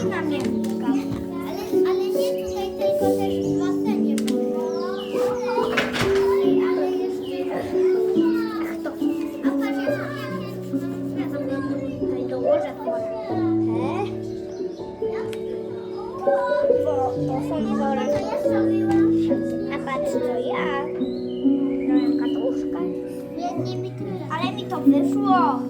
Ciapolina miękka. Ale, ale nie tutaj, tylko też w basenie. Ale jeszcze... To. A patrz, ja sobie tutaj dołożę trochę. Bo to są worki. A patrz, to ja. Dałem katuszkę. Ale mi to wyszło.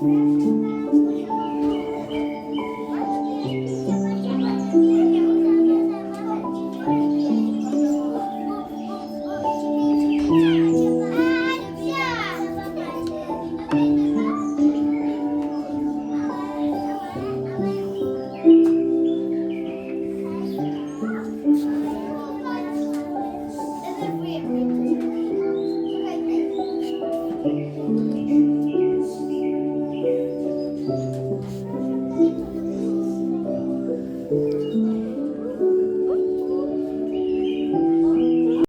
Música